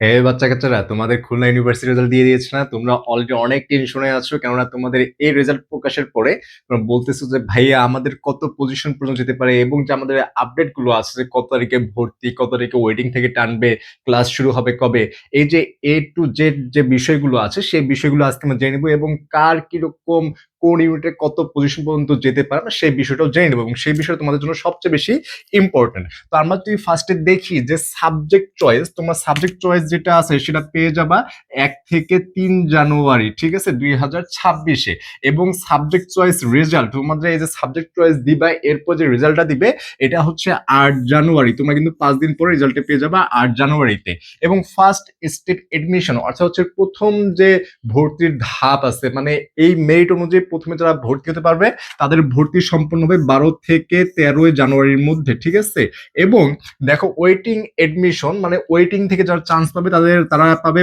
হে বাচ্চা কাচ্চারা তোমাদের খুলনা ইউনিভার্সিটি রেজাল্ট দিয়ে দিয়েছে না? তোমরা অলরেডি অনেক টেনশনে আছো, কেননা তোমাদের এই রেজাল্ট প্রকাশের পরে তোমরা বলতেছো যে, ভাইয়া, আমাদের কত পজিশন পর্যন্ত যেতে পারে? এবং যে আমাদের আপডেটগুলো আছে যে, কত তারিখে ভর্তি, কত তারিখে ওয়েটিং থেকে টানবে ক্লাস শুরু হবে কবে? এই যে এ টু জেড যে বিষয়গুলো আছে, সেই বিষয়গুলো আজকে আমরা জেনে নেব এবং কার কীরকম কোন ইউনিটে কত পজিশন পর্যন্ত যেতে পারে আমরা সেই বিষয়টাও জেনে নেব এবং সেই বিষয়টা তোমাদের জন্য সবচেয়ে বেশি ইম্পর্টেন্ট তো আমরা যদি ফার্স্টে দেখি যে সাবজেক্ট চয়েস তোমার সাবজেক্ট চয়েস যেটা আছে সেটা পেয়ে যাবা এক থেকে তিন জানুয়ারি, ঠিক আছে? দুই হাজার ছাব্বিশে। এবং সাবজেক্ট চয়েস রেজাল্ট তোমাদের এই যে সাবজেক্ট চয়েস দিবা, এরপর যে রেজাল্টটা দিবে, এটা হচ্ছে আট জানুয়ারি। তোমরা কিন্তু পাঁচ দিন পরে রেজাল্টে পেয়ে যাবা আট জানুয়ারিতে। এবং ফার্স্ট স্টেট এডমিশন অর্থাৎ হচ্ছে প্রথম যে ভর্তির ধাপ আছে মানে এই মেরিট অনুযায়ী প্রথমে যারা ভর্তি হতে পারবে, তাদের ভর্তি সম্পন্ন হবে বারো থেকে তেরোই জানুয়ারির মধ্যে, ঠিক আছে? এবং দেখো ওয়েটিং এডমিশন মানে ওয়েটিং থেকে যারা চান্স পাবে, তাদের, তারা পাবে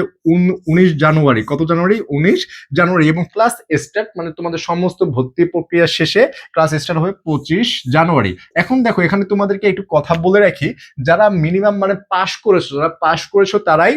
উনিশ জানুয়ারি। কত জানুয়ারি? উনিশ জানুয়ারি। এবং ক্লাস স্টার্ট মানে তোমাদের সমস্ত ভর্তি প্রক্রিয়া শেষে ক্লাস স্টার্ট হবে পঁচিশ জানুয়ারি। এখন দেখো, এখানে তোমাদেরকে একটু কথা বলে রাখি, যারা মিনিমাম মানে পাশ করেছ, যারা পাশ করেছ, তারাই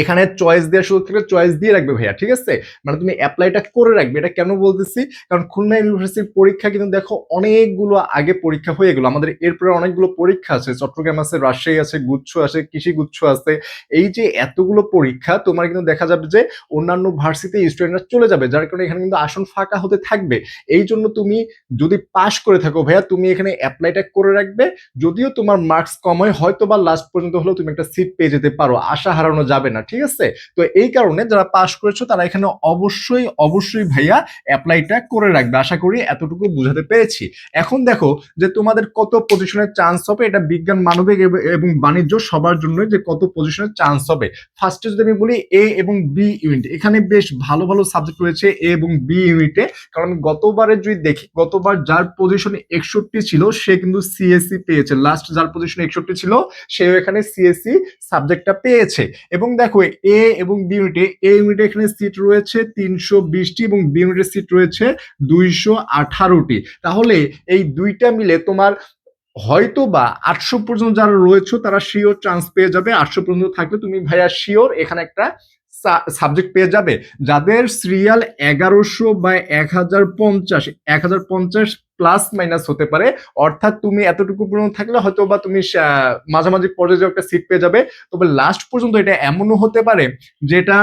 এখানে চয়েস দেওয়ার সুযোগ থেকে চয়েস দিয়ে রাখবে ভাইয়া, ঠিক আছে? মানে তুমি অ্যাপ্লাইটা করে রাখবে, এটা কেন বলতেছি? কারণ খুলনা ইউনিভার্সিটির পরীক্ষা কিন্তু দেখো অনেকগুলো আগে পরীক্ষা হয়ে গেলো, আমাদের এরপরে অনেকগুলো পরীক্ষা আছে, চট্টগ্রাম আছে, রাজশাহী আছে, গুচ্ছ আছে কৃষি গুচ্ছ আছে। এই যে এতগুলো পরীক্ষা, তোমার কিন্তু দেখা যাবে যে অন্যান্য ভার্সিটি স্টুডেন্টরা চলে যাবে, যার কারণে এখানে কিন্তু আসন ফাঁকা হতে থাকবে। এই জন্য তুমি যদি পাশ করে থাকো ভাইয়া, তুমি এখানে অ্যাপ্লাইটা করে রাখবে। যদিও তোমার মার্কস কম হয় হয়তো বা লাস্ট পর্যন্ত হলেও তুমি একটা সিট পেয়ে যেতে পারো, আশা হারানো যাবে না। ঠিক আছে? তো এই কারণে যারা পাস করেছ, তারা এখানে অবশ্যই অবশ্যই ভাইয়া অ্যাপ্লাইটা করে রাখবে। আশা করি এতটুকু বুঝাতে পেরেছি। এখন দেখো যে তোমাদের কত পজিশনের চান্স হবে, এটা বিজ্ঞান, মানবিক এবং বাণিজ্য সবার জন্য যে কত পজিশনের চান্স হবে। ফার্স্টে যদি আমি বলি এ এবং বি ইউনিট এখানে বেশ ভালো ভালো সাবজেক্ট রয়েছে এ এবং বি ইউনিটে কারণ গতবারে যদি দেখি, গতবার যার পজিশন একষট্টি ছিল, সে কিন্তু সিএসসি পেয়েছে। লাস্ট যার পজিশন একষট্টি ছিল, সেও এখানে সিএসসি সাবজেক্টটা পেয়েছে। এবং দেখো এ এবং বি ইউনিটে এ ইউনিটে এখানে সিট রয়েছে তিনশো বিশটি এবং বি ইউনিটের সিট রয়েছে দুইশো আঠারোটি। তাহলে এই দুইটা মিলে তোমার হয়তো বা আটশো পর্যন্ত যারা রয়েছে, তারা শিওর চান্স পেয়ে যাবে। আটশো পর্যন্ত থাকলে তুমি ভাইয়া শিওর এখানে একটা সাবজেক্ট পেয়ে যাবে। যাদের সিরিয়াল এগারোশো বা এক হাজার পঞ্চাশ এক হাজার পঞ্চাশ প্লাস মাইনাস হতে পারে, অর্থাৎ তুমি এতটুকু পর্যন্ত থাকলে হয়তো বা তুমি মাঝামাঝি পর্যায়ে একটা সিট পেয়ে যাবে। তবে লাস্ট পর্যন্ত এটা এমনও হতে পারে, যেটা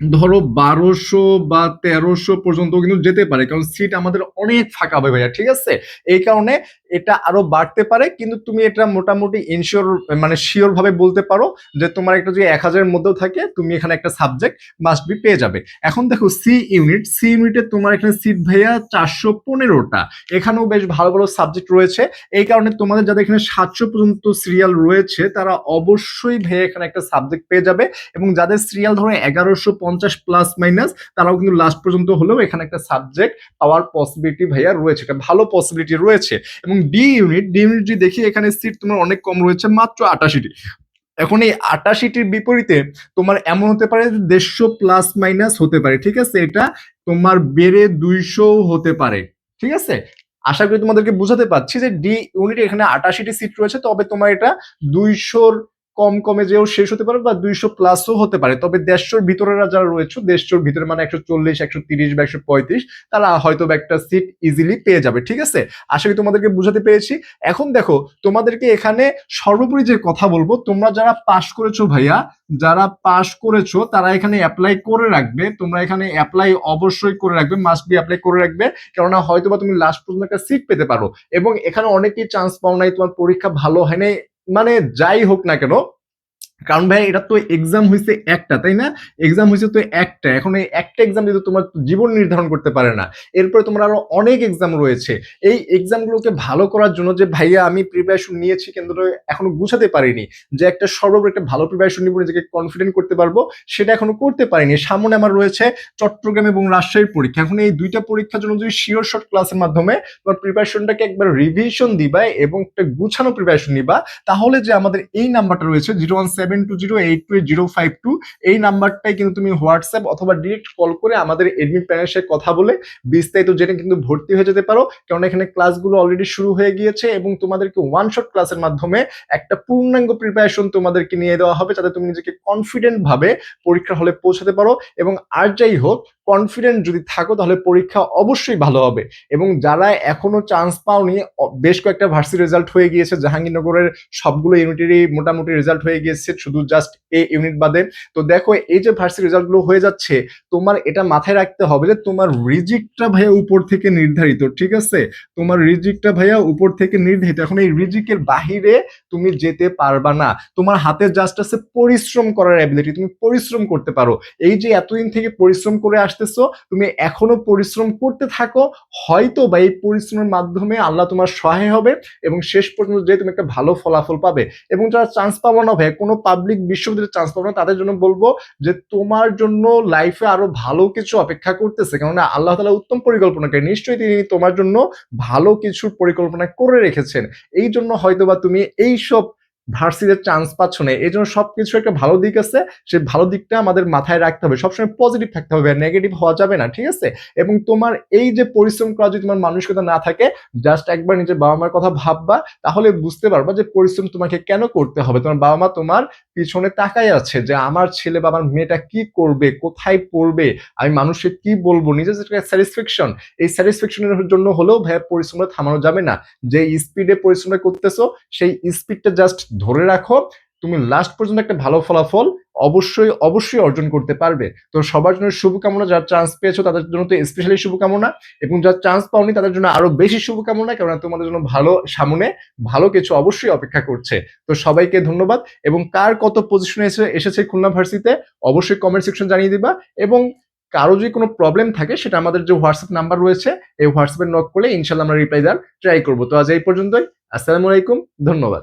ধরো বারোশো বা তেরোশো পর্যন্ত কিন্তু যেতে পারে, কারণ সিট আমাদের অনেক ফাঁকা হবে ভাইয়া, ঠিক আছে? এই কারণে এটা আরও বাড়তে পারে, কিন্তু তুমি এটা মোটামুটি ইনশিওর মানে শিওর ভাবে বলতে পারো যে তোমার একটা যদি এক হাজারের মধ্যেও থাকে, তুমি এখানে একটা সাবজেক্ট মাস্ট বি পেয়ে যাবে। এখন দেখো সি ইউনিট সি ইউনিটে তোমার এখানে সিট ভাইয়া চারশো পনেরোটা। এখানেও বেশ ভালো ভালো সাবজেক্ট রয়েছে। এই কারণে তোমাদের যাদের এখানে সাতশো পর্যন্ত সিরিয়াল রয়েছে, তারা অবশ্যই ভাইয়া এখানে একটা সাবজেক্ট পেয়ে যাবে এবং যাদের সিরিয়াল ধরো এগারোশো পঞ্চাশ প্লাস মাইনাস তারাও কিন্তু লাস্ট পর্যন্ত হলেও এখানে একটা সাবজেক্ট পাওয়ার পসিবিলিটি ভাইয়া রয়েছে, একটা ভালো পসিবিলিটি রয়েছে। এবং ডি ইউনিট ডি ইউনিট যদি দেখি এখানে সিট তোমার অনেক কম রয়েছে, মাত্র আটাশিটি। এখন এই আটাশিটির বিপরীতে তোমার এমন হতে পারে দেড়শো প্লাস মাইনাস হতে পারে, ঠিক আছে? এটা তোমার বেড়ে দুইশো হতে পারে, ঠিক আছে? আশা করি তোমাদেরকে বুঝাতে পারছি যে ডি ইউনিট এখানে আটাশিটি সিট রয়েছে, তবে তোমার এটা দুইশোর কম কমে যেও শেষ হতে পারে বা দুইশো প্লাসও হতে পারে। তবে দেড়শোর ভিতরেরা যারা রয়েছে, দেড়শোর ভিতরে মানে একশো চল্লিশ, একশো তিরিশ বা একশো পঁয়ত্রিশ, তারা হয়তো একটা সিট ইজিলি পেয়ে যাবে, ঠিক আছে? আশা করি তোমাদেরকে বুঝাতে পেরেছি। এখন দেখো, তোমাদেরকে এখানে সর্বোপরি যে কথা বলব, তোমরা যারা পাশ করেছ ভাইয়া, যারা পাশ করেছ, তারা এখানে অ্যাপ্লাই করে রাখবে। তোমরা এখানে অ্যাপ্লাই অবশ্যই করে রাখবে মাস্ট বি অ্যাপ্লাই করে রাখবে, কেননা হয়তো বা তুমি লাস্ট পর্যন্ত একটা সিট পেতে পারো। এবং এখানে অনেকেই চান্স পাও নাই, তোমার পরীক্ষা ভালো হয় নাই মানে যাই হোক না কেন কারণ ভাই, এটা তো এক্সাম হয়েছে একটা, তাই না? এক্সাম হয়েছে তো একটা। এখন এই একটা এক্সাম যদি তোমার জীবন নির্ধারণ করতে পারে না। এরপরে তোমার আরও অনেক এক্সাম রয়েছে। এই এক্সামগুলোকে ভালো করার জন্য যে, ভাইয়া, আমি প্রিপারেশন নিয়েছি, কিন্তু এখনও গুছাতে পারিনি। যে, একটা সর্বোপরি একটা ভালো প্রিপারেশন নিব, নিজেকে কনফিডেন্ট করতে পারব, সেটা এখনও করতে পারিনি। সামনে আমার রয়েছে চট্টগ্রাম এবং রাজশাহীর পরীক্ষা। এখন এই দুইটা পরীক্ষার জন্য যদি শিওর শর্ট ক্লাসের মাধ্যমে তোমার প্রিপারেশনটাকে একবার রিভিশন দিবা এবং একটা গুছানো প্রিপারেশন নিবা, তাহলে যে, আমাদের এই নাম্বারটা রয়েছে zero one seven seven two zero eight two zero five two এই নাম্বারটাই কিন্তু তুমি হোয়াটসঅ্যাপ অথবা ডিরেক্ট কল করে আমাদের এডমিট প্যানেলের সাথে কথা বলে বিস্তারিত জেনে কিন্তু ভর্তি হয়ে যেতে পারো। কারণ এখানে ক্লাসগুলো অলরেডি শুরু হয়ে গিয়েছে এবং তোমাদেরকে ওয়ান শট ক্লাসের মাধ্যমে একটা পূর্ণাঙ্গ প্রিপারেশন তোমাদেরকে নিয়ে দেওয়া হবে, যাতে তুমি নিজেকে কনফিডেন্ট ভাবে পরীক্ষার হলে পৌঁছাতে পারো। এবং আর যাই হোক কনফিডেন্ট যদি থাকো তাহলে পরীক্ষা অবশ্যই ভালো হবে। এবং যারা এখনও চান্স পাওনি বেশ কয়েকটা ভার্সি রেজাল্ট হয়ে গিয়েছে। জাহাঙ্গীরনগরের সবগুলো ইউনিটেরই মোটামুটি রেজাল্ট হয়ে গিয়েছে। শুধু জাস্ট এ ইউনিট বাদে। তো দেখো, এই যে ভার্সি রেজাল্টগুলো হয়ে যাচ্ছে, তোমার এটা মাথায় রাখতে হবে যে তোমার রিজিকটা ভাইয়া উপর থেকে নির্ধারিত, ঠিক আছে? তোমার রিজিকটা ভাইয়া উপর থেকে নির্ধারিত। এখন এই রিজিকের বাহিরে তুমি যেতে পারবা না। তোমার হাতে জাস্ট আছে পরিশ্রম করার অ্যাবিলিটি তুমি পরিশ্রম করতে পারো। এই যে এতদিন থেকে পরিশ্রম করে আসতেছো, তুমি এখনও পরিশ্রম করতে থাকো, হয়তো বা এই পরিশ্রমের মাধ্যমে আল্লাহ তোমার সহায় হবে এবং শেষ পর্যন্ত যে তুমি একটা ভালো ফলাফল পাবে। এবং যারা চান্স পাবো না ভাই কোনো পাবলিক বিশ্ববিদ্যালয়ে চান্স পাবো না, তাদের জন্য বলব যে তোমার জন্য লাইফে আরও ভালো কিছু অপেক্ষা করতেছে। কেননা আল্লাহ তালা উত্তম পরিকল্পনা করে নিশ্চয়ই তিনি তোমার জন্য ভালো কিছুর পরিকল্পনা করে রেখেছেন। এই জন্য হয়তোবা তুমি এইসব ভার্সিতে চান্স পাচ্ছ না, এই জন্য সবকিছু একটা ভালো দিক আছে, সেই ভালো দিকটা আমাদের মাথায় রাখতে হবে, সবসময় পজিটিভ থাকতে হবে নেগেটিভ হওয়া যাবে না, ঠিক আছে? এবং তোমার এই যে পরিশ্রম করা যদি তোমার মানসিকতা না থাকে জাস্ট একবার নিজের বাবা মার কথা ভাববা, তাহলে বুঝতে পারবা যে পরিশ্রম তোমাকে কেন করতে হবে? তোমার বাবা মা তোমার পিছনে তাকাই আছে যে আমার ছেলে বা আমার মেয়েটা কি করবে, কোথায় পড়বে, আমি মানুষকে কি বলব? নিজের যে স্যাটিসফ্যাকশন এই স্যাটিসফ্যাকশনের জন্য হলেও ভাইয়া পরিশ্রমটা থামানো যাবে না। যে স্পিডে পরিশ্রমটা করতেছো, সেই স্পিডটা জাস্ট ধরে রাখো, তুমি লাস্ট পর্যন্ত একটা ভালো ফলাফল অবশ্যই অবশ্যই অর্জন করতে পারবে। তো সবার জন্য শুভকামনা, যারা চান্স পেয়েছ তাদের জন্য তো স্পেশালি শুভকামনা। এবং যারা চান্স পাওনি তাদের জন্য আরও বেশি শুভকামনা, কেননা তোমাদের জন্য ভালো সামনে ভালো কিছু অবশ্যই অপেক্ষা করছে। তো সবাইকে ধন্যবাদ। এবং কার কত পজিশনে এসে, এসেছে খুলনা ভার্সিতে, অবশ্যই কমেন্ট সেকশন জানিয়ে দিবা। এবং কারও যদি কোনো প্রবলেম থাকে, সেটা আমাদের যে হোয়াটসঅ্যাপ নাম্বার রয়েছে, এই হোয়াটসঅ্যাপে নক করলে ইনশাল্লাহ আমরা রিপ্লাই দেওয়ার ট্রাই করব। তো আজ এই পর্যন্তই। আসসালামু আলাইকুম। ধন্যবাদ।